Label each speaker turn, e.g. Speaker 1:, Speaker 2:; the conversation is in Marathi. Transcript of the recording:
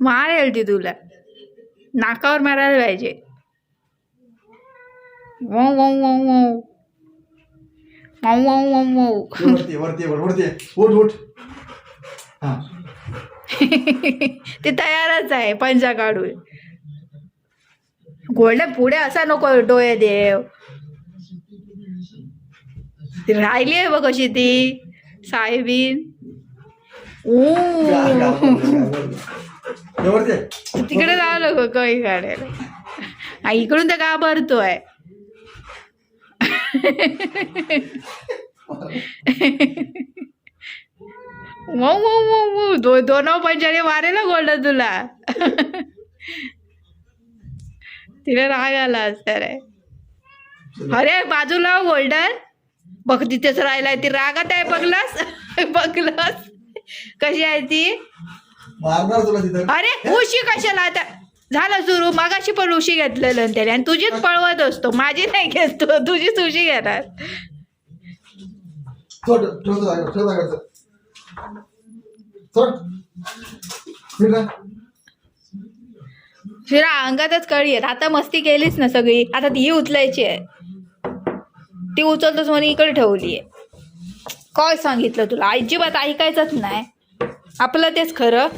Speaker 1: मारेल ती तुला. नाकावर मारायला पाहिजे.
Speaker 2: मऊ
Speaker 1: ते तयारच आहे पंजा काढून. गोल्ड पुढे असा नको डोळे देव. ती राहिली आहे बघ कशी ती साहेबीन. तिकडे जावं नको काही काढायला. इकडून तर का भरतोय. मऊ मऊ मऊ दो दोन पंचाने वारे ना गोल्डन तुला. तिला राग आला असणार आहे अरे बाजूला हो, गोल्डन. बघ तिथेच राहिलाय ती रागात आहे बघलास? बघलास? कशी आहे ती? अरे उशी कशाला आता? झालं सुरू मागाशी पण उशी घेतलेलं ना त्याने. आणि तुझीच पळवत असतो. माझी नाही घेतो तुझीच उशी घेणार. शिरा अंगातच कळी आहेत. आता मस्ती केलीच ना सगळी. आता ती उचलायची आहे. ती उचलतोच म्हणून इकडे ठेवली आहे काय सांगितलं तुला? अजिबात ऐकायचंच नाही. आपलं तेच खरं.